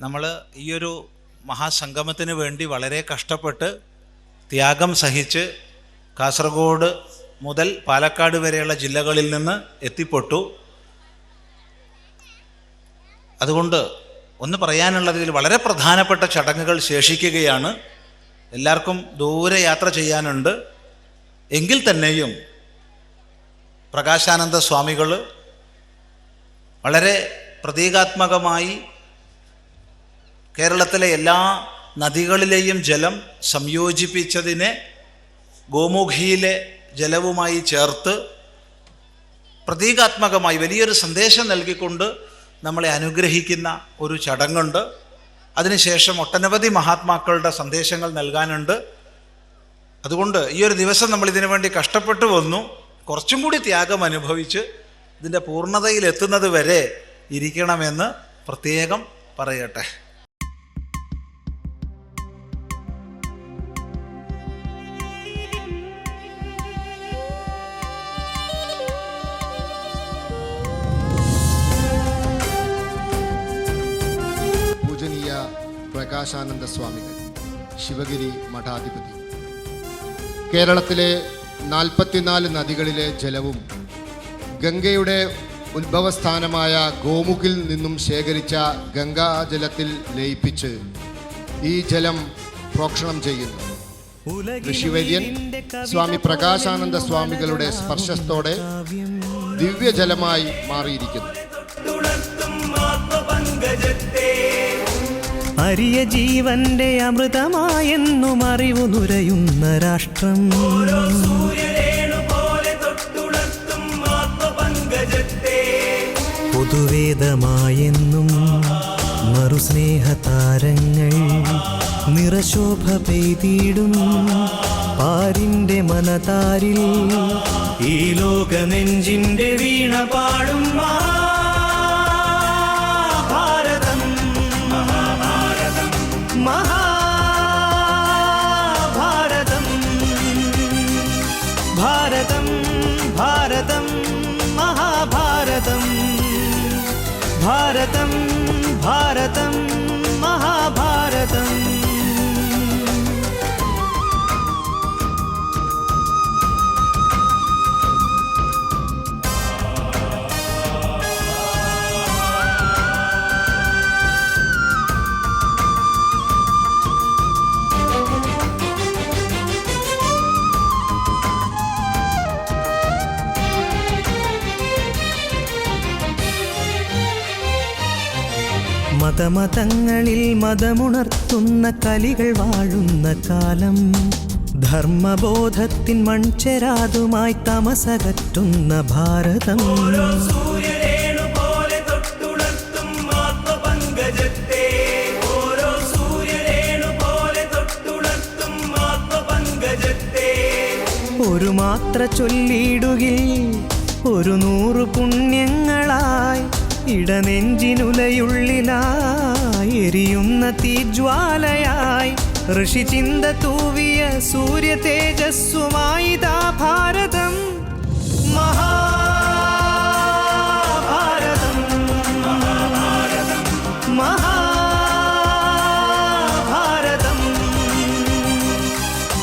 നമ്മൾ ഈയൊരു മഹാസംഗമത്തിന് വേണ്ടി വളരെ കഷ്ടപ്പെട്ട് ത്യാഗം സഹിച്ച് കാസർഗോഡ് മുതൽ പാലക്കാട് വരെയുള്ള ജില്ലകളിൽ നിന്ന് എത്തിപ്പെട്ടു. അതുകൊണ്ട് ഒന്ന് പറയാനുള്ളത് ഇതിൽ വളരെ പ്രധാനപ്പെട്ട ചടങ്ങുകൾ ശേഷിക്കുകയാണ്. എല്ലാവർക്കും ദൂരെ യാത്ര ചെയ്യാനുണ്ട്. എങ്കിൽ തന്നെയും പ്രകാശാനന്ദ സ്വാമികൾ വളരെ പ്രതീകാത്മകമായി കേരളത്തിലെ എല്ലാ നദികളിലെയും ജലം സംയോജിപ്പിച്ചതിനെ ഗോമുഖിയിലെ ജലവുമായി ചേർത്ത് പ്രതീകാത്മകമായി വലിയൊരു സന്ദേശം നൽകിക്കൊണ്ട് നമ്മളെ അനുഗ്രഹിക്കുന്ന ഒരു ചടങ്ങുണ്ട്. അതിനുശേഷം ഒട്ടനവധി മഹാത്മാക്കളുടെ സന്ദേശങ്ങൾ നൽകാനുണ്ട്. അതുകൊണ്ട് ഈ ഒരു ദിവസം നമ്മൾ ഇതിനു വേണ്ടി കഷ്ടപ്പെട്ടു വന്നു. കുറച്ചും കൂടി ത്യാഗം അനുഭവിച്ച് ഇതിന്റെ പൂർണതയിൽ എത്തുന്നത് വരെ ഇരിക്കണമെന്ന് പ്രത്യേകം പറയട്ടെ. പ്രകാശാനന്ദ സ്വാമികൾ ശിവഗിരി മഠാധിപതി. കേരളത്തിലെ നാൽപ്പത്തിനാല് നദികളിലെ ജലവും ഗംഗയുടെ ഉത്ഭവസ്ഥാനമായ ഗോമുഖിൽ നിന്നും ശേഖരിച്ച ഗംഗാജലത്തിൽ ലയിപ്പിച്ച് ഈ ജലം പ്രോക്ഷണം ചെയ്യുന്നു. ഋഷിവര്യൻ സ്വാമി പ്രകാശാനന്ദ സ്വാമികളുടെ സ്പർശത്തോടെ ദിവ്യജലമായി മാറിയിരിക്കുന്നു. അരിയ ജീവന്റെ അമൃതമായെന്നും അറിവു നുരയുന്ന രാഷ്ട്രം. പൊതുവേദമായെന്നും മറുസ്നേഹതാരങ്ങൾ നിറശോഭ പെയ്തിടും. പാരിന്റെ മനതാരിൽ ഈ ലോക നെഞ്ചിന്റെ വീണ പാടും മഹാഭാരതം. ഭാരതം ഭാരതം മഹാഭാരതം. ഭാരതം ഭാരതം മഹാഭാരതം. മതമതങ്ങളിൽ മതമുണർത്തുന്ന കലികൾ വാഴുന്ന കാലം. ധർമ്മബോധത്തിൻ മൺചെരാതുമായി തമസകറ്റുന്ന ഭാരതം. ഒരു മാത്ര ചൊല്ലിയിടുകിൽ ഒരു നൂറ് പുണ്യങ്ങളായി ഇടനെഞ്ചിനുലയുള്ളിലായി എരിയുന്ന തീജ്വാലയായി ഋഷിചിന്ത തൂവിയ സൂര്യ തേജസ്സുമായി താ ഭാരതം മഹാഭാരതം.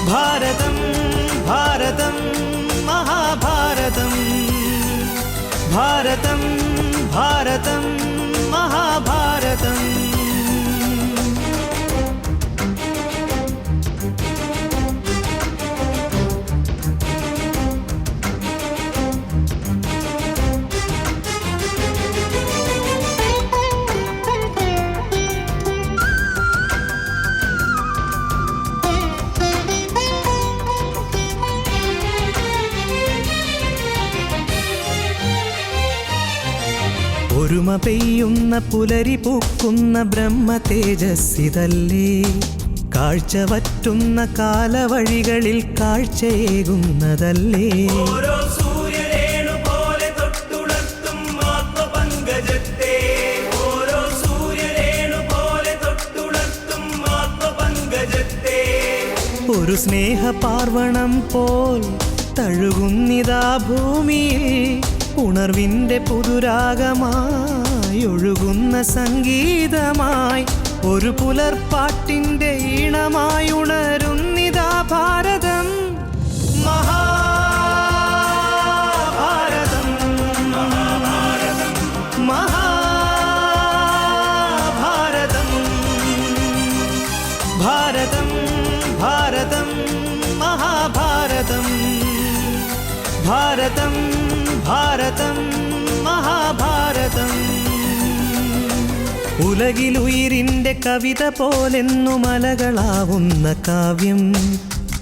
ഭാരതം ഭാരതം മഹാഭാരതം. ഭാരതം ഭാരതം ഒരുമ പെയ്യുന്ന പുലരി പൂക്കുന്ന ബ്രഹ്മ തേജസ്സിതല്ലേ? കാഴ്ച വറ്റുന്ന കാലവഴികളിൽ കാഴ്ചയേകുന്നതല്ലേ? ഒരു സ്നേഹ പാർവണം പോൽ തഴുകുന്നിതാ ഭൂമിയിൽ. ഉണർവിന്റെ പുതുരാഗമായി ഒഴുകുന്ന സംഗീതമായി ഒരു പുലർപ്പാട്ടിന്റെ ഈണമായുണരുന്നിതാ ഭാരതം. മഹാഭാരതം. മഹാഭാരതം. ഭാരതം ഭാരതം മഹാഭാരതം. ഭാരതം ഭാരതം മഹാഭാരതം. ഉലകിലുയിരിന്റെ കവിത പോലെന്നു മലകളാവുന്ന കാവ്യം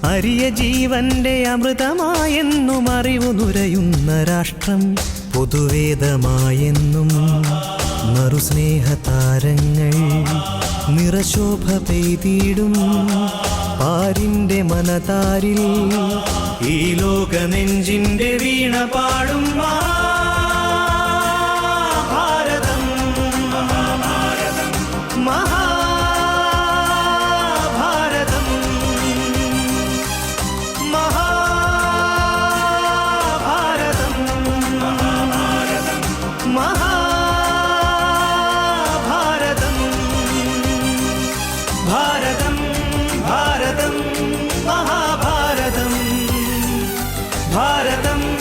അരിയ ജീവന്റെ അമൃതമായെന്നും അറിവു നുരയുന്ന രാഷ്ട്രം പൊതുവേദമായെന്നും നറുസ്നേഹതാരങ്ങൾ നിറശോഭ പെയ്തിടും. പാരിന്റെ മനതാരിൽ ഈ ലോക നെഞ്ചിന്റെ വീണ പാടും മഹാഭാരതം. മഹാഭാരതം. മഹാഭാരതം. മഹാഭാരതം. भारतम्